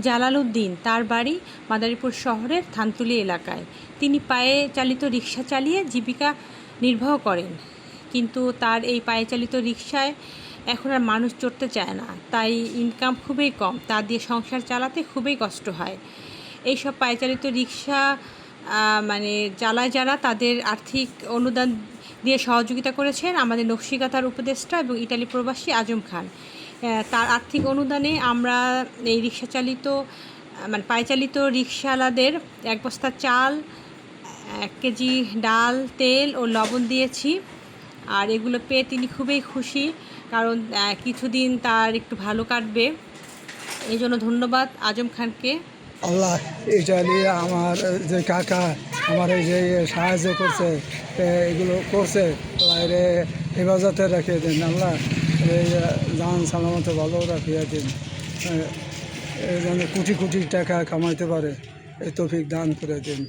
Jalaluddin. তার বাড়ি মাদারীপুর শহরের থানতুলি এলাকায়। তিনি পায়ে চালিত রিক্সা চালিয়ে জীবিকা নির্বাহ করেন। কিন্তু তার এই পায়ে চালিত রিক্সায় এখন আর মানুষ চড়তে চায় না। তাই ইনকাম খুবই কম। তা দিয়ে সংসার চালাতে খুবই কষ্ট হয়। এইসব পায়ে চালিত রিক্সা মানে চালায় যারা, তাদের আর্থিক অনুদান দিয়ে সহযোগিতা করেছেন আমাদের নকশিকাতার উপদেষ্টা এবং ইটালি প্রবাসী আজম খান। তার আর্থিক অনুদানে আমরা এই রিক্সা চালিত মানে পায়চালিত রিক্সাওয়ালাদের এক বস্তা চাল, এক কেজি ডাল, তেল ও লবণ দিয়েছি। আর এগুলো পেয়ে তিনি খুবই খুশি, কারণ কিছুদিন তার একটু ভালো কাটবে। এই জন্য ধন্যবাদ আজম খানকে। আল্লাহ, এটা নিয়ে আমার যে কাকা আমার এই যে সাহায্য করছে এগুলো করছে হেফাজতে রাখিয়ে দিন, আল্লাহ। জান সালামতে ভালো রাখি দিন এই জন্য কোটি কোটি টাকা কামাইতে পারে, এই তফিক দান করে দিন।